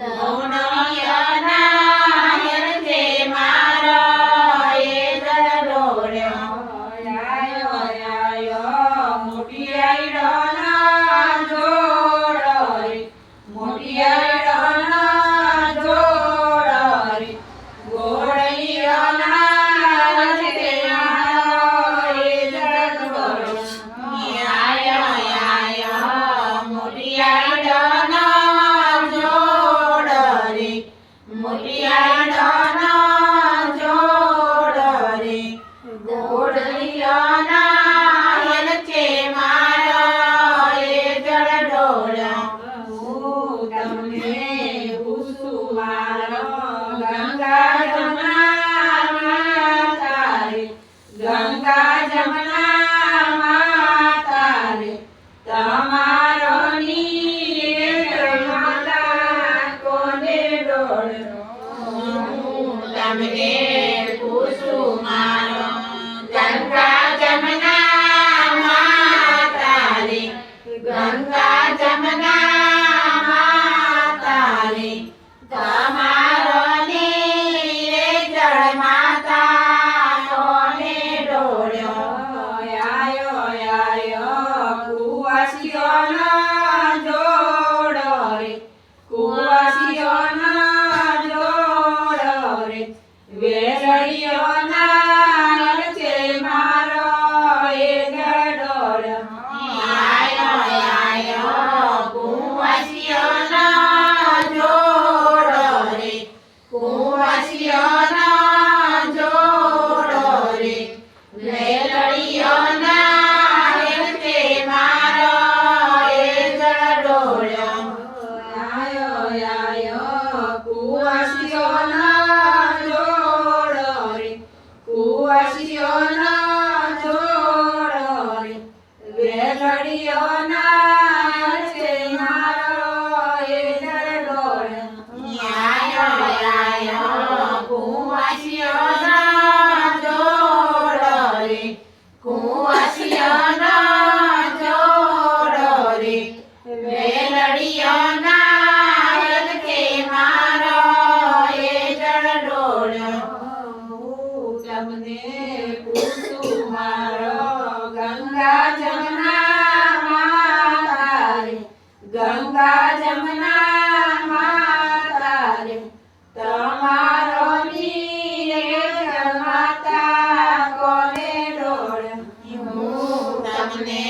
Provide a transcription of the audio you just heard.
the Ganga Jamna Subhanallah. કુવાસિયાના જોડરે કુવાસિયાના જોડરે વેલડિયાના લગતે મારો એ જડડોળ હું તમને પૂછું, મારો ગંગા જમના માતારે, ગંગા જમના હું